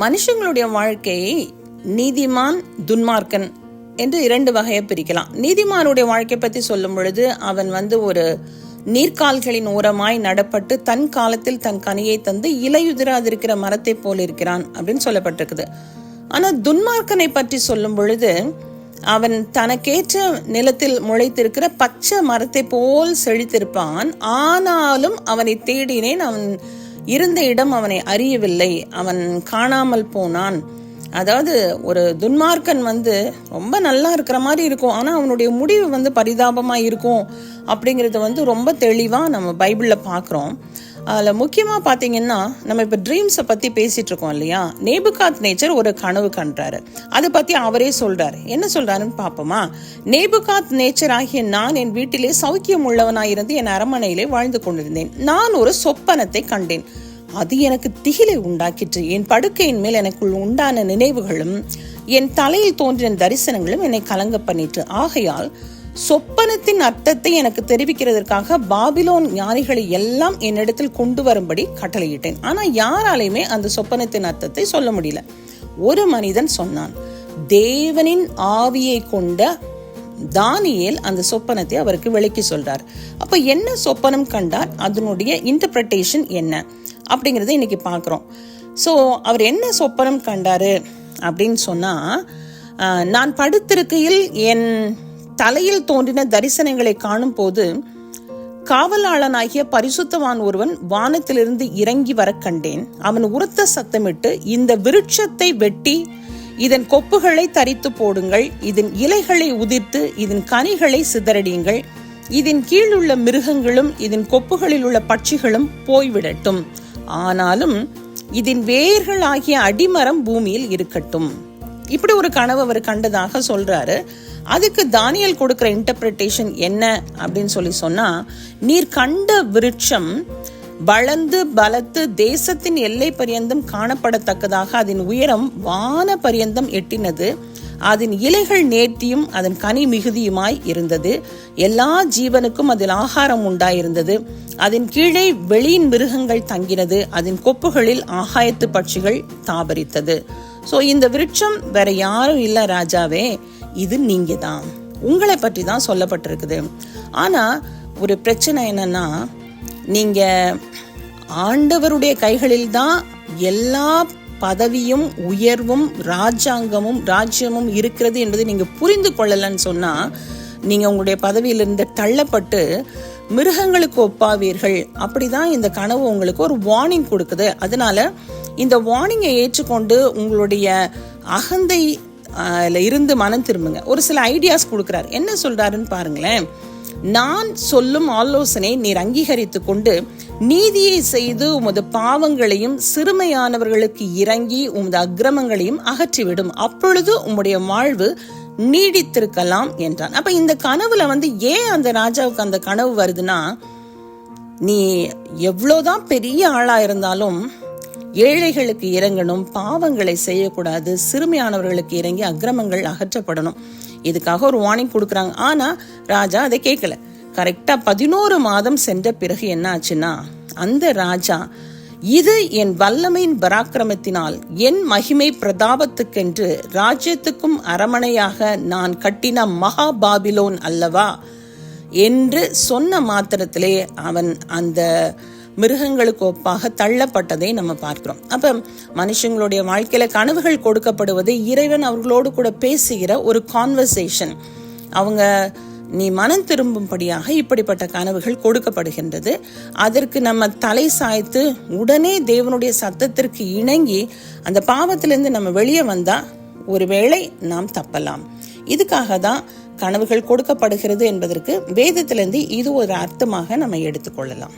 மனுஷங்களுடைய வாழ்க்கையை நீதிமான் துன்மார்க்கன் என்று இரண்டு வகையை பிரிக்கலாம். நீதிமானுடைய வாழ்க்கை பற்றி சொல்லும் பொழுது அவன் வந்து ஒரு நீர்க்கால்களின் ஓரமாய் நடப்பட்டு தன் காலத்தில் தன் கனியை தந்து இலையுதிராதிருக்கிற மரத்தை போல் இருக்கிறான் அப்படின்னு சொல்லப்பட்டிருக்குது. ஆனா துன்மார்க்கனை பற்றி சொல்லும் பொழுது அவன் தனக்கேற்ற நிலத்தில் முளைத்திருக்கிற பச்சை மரத்தை போல் செழித்திருப்பான். ஆனாலும் அவனை தேடினேன் அவன் இருந்த இடம் அவனை அறியவில்லை. அவன் காணாமல் போனான். அதாவது ஒரு துன்மார்க்கன் வந்து ரொம்ப நல்லா இருக்கிற மாதிரி இருக்கும். ஆனால் அவனுடைய முடிவு வந்து பரிதாபமாக இருக்கும் அப்படிங்கிறத வந்து ரொம்ப தெளிவாக நம்ம பைபிளில் பார்க்குறோம் அதில் முக்கியமாக பார்த்தீங்கன்னா நம்ம இப்போ ட்ரீம்ஸை பற்றி பேசிகிட்டு இருக்கோம் இல்லையா? நேபுகாத் நேச்சர் ஒரு கனவு கண்டாரு. அதை பற்றி அவரே சொல்கிறார் என்ன சொல்கிறாருன்னு பார்ப்போமா நேபுகாத் நேச்சர் ஆகிய நான் என் வீட்டிலே சௌக்கியம் உள்ளவனாயிருந்து என் அரமனையிலே வாழ்ந்து கொண்டிருந்தேன். நான் ஒரு சொப்பனத்தை கண்டேன். அது எனக்கு திகிலை உண்டாக்கிற்று. என் படுக்கையின் மேல் எனக்குள் உண்டான நினைவுகளும் என் தலையில் தோன்றின தரிசனங்களும் என்னை கலங்க பண்ணிற்று. ஆகையால் சொப்பனத்தின் அர்த்தத்தை எனக்கு தெரிவிக்கிறதற்காக பாபிலோன் ஞானிகளை எல்லாம் என்னிடத்தில் கொண்டு வரும்படி கட்டளையிட்டேன். ஆனா யாராலையுமே அந்த சொப்பனத்தின் அர்த்தத்தை சொல்ல முடியல. ஒரு மனிதன் சொன்னான் தேவனின் ஆவியை கொண்ட தானியேல் அந்த சொப்பனத்தை அவருக்கு விளக்கி சொல்றார். அப்ப என்ன சொப்பனம் கண்டார்? அதனுடைய இன்டர்பிரட்டேஷன் என்ன? அப்படிங்கறத இன்னைக்கு பார்க்குறோம். ஸோ அவர் என்ன சொப்பனம் கண்டாரு? அப்படின்னு சொன்னா நான் படுத்திருக்கையில் என் தலையில் தோன்றின தரிசனங்களை காணும் போது காவலாளனாகிய பரிசுத்தவான் ஒருவன் வானத்திலிருந்து இறங்கி வர கண்டேன். அவன் உரத்த சத்தமிட்டு இந்த விருட்சத்தை வெட்டி இதன் கொப்புகளை தரித்து போடுங்கள் இதன் இலைகளை உதிர்த்து இதன் கனிகளை சிதறடியுங்கள் இதன் கீழ் உள்ள மிருகங்களும் இதன் கொப்புகளில் உள்ள பட்சிகளும் போய்விடட்டும். ஆனாலும் இதன் வேர்கள் ஆகிய அடிமரம் பூமியில் இருக்கட்டும். இப்படி ஒரு கனவு அவர் கண்டதாக சொல்றாரு. அதுக்கு தானியல் கொடுக்கிற இன்டர்பிரிட்டேஷன் என்ன அப்படின்னு சொல்லி சொன்னா நீர் கண்ட விருட்சம் வளர்ந்து பலத்து தேசத்தின் எல்லை பரியந்தம் காணப்படத்தக்கதாக அதன் உயரம் வான பரியந்தம் எட்டினது. அதன் இலைகள் நேர்த்தியும் அதன் கனி மிகுதியுமாய் இருந்தது. எல்லா ஜீவனுக்கும் அதில் ஆகாரம் உண்டாயிருந்தது. அதன் கீழே வெளியின் மிருகங்கள் தங்கினது. அதன் கொப்புகளில் ஆகாயத்து பட்சிகள் தாபரித்தது. ஸோ இந்த விருட்சம் வேற யாரும் இல்லை ராஜாவே. இது நீங்க தான் உங்களை பற்றி தான் சொல்லப்பட்டிருக்குது. ஆனா ஒரு பிரச்சனை என்னன்னா நீங்க ஆண்டவருடைய கைகளில் தான் எல்லா பதவியும் உயர்வும் ராஜாங்கமும் ராஜ்யமும் இருக்கிறது என்பதை நீங்க புரிந்து கொள்ளலன்னு சொன்னா நீங்க உங்களுடைய பதவியிலிருந்து தள்ளப்பட்டு மிருகங்களுக்கு ஒப்பாவீர்கள். அப்படிதான் இந்த கனவு உங்களுக்கு ஒரு வார்னிங் கொடுக்குது. அதனால இந்த வார்னிங்கை ஏற்றுக்கொண்டு உங்களுடைய அகந்தை அதில் இருந்து மனம் திரும்புங்க. ஒரு சில ஐடியாஸ் கொடுக்குறாரு. என்ன சொல்கிறாருன்னு பாருங்களேன். நான் சொல்லும் ஆலோசனை நீர் அங்கீகரித்து கொண்டு நீதியை செய்து உமது பாவங்களையும் சிறுமையானவர்களுக்கு இறங்கி உமது அக்கிரமங்களையும் அகற்றிவிடும். அப்பொழுது உம்முடைய வாழ்வு நீடித்திருக்கலாம் என்றான். அப்ப இந்த கனவுல வந்து ஏன் அந்த ராஜாவுக்கு அந்த கனவு வருதுன்னா நீ எவ்வளோதான் பெரிய ஆளா இருந்தாலும் ஏழைகளுக்கு இறங்கணும் பாவங்களை செய்யக்கூடாது சிறுமியானவர்களுக்கு இறங்கி அக்கிரமங்கள் அகற்றப்படணும். இதுக்காக ஒரு வார்னிங் கொடுக்குறாங்க. ஆனா ராஜா அதை கேட்கல. கரெக்டா பதினோரு மாதம் சென்ற பிறகு என்ன ஆச்சுன்னா அந்த ராஜா இது என் வல்லமையின் பராக்கிரமத்தினால் என் மகிமை பிரதாபத்துக்கென்று ராஜ்யத்துக்கும் அரமனையாக நான் கட்டின மகா பாபிலோன் அல்லவா? என்று சொன்ன மாத்திரத்திலே அவன் அந்த மிருகங்களுக்கு ஒப்பாக தள்ளப்பட்டதை நம்ம பார்க்கிறோம். அப்ப மனுஷங்களுடைய வாழ்க்கையில கனவுகள் கொடுக்கப்படுவது இறைவன் அவர்களோடு கூட பேசுகிற ஒரு கான்வர்சேஷன் அவங்க நீ மனம் திரும்பும்படியாக இப்படிப்பட்ட கனவுகள் கொடுக்கப்படுகின்றது. அதற்கு நம்ம தலை சாய்த்து உடனே தேவனுடைய சத்தத்திற்கு இணங்கி அந்த பாவத்திலிருந்து நம்ம வெளியே வந்தா ஒருவேளை நாம் தப்பலாம். இதுக்காக தான் கனவுகள் கொடுக்கப்படுகிறது என்பதற்கு வேதத்திலிருந்து இது ஒரு அர்த்தமாக நம்ம எடுத்துக்கொள்ளலாம்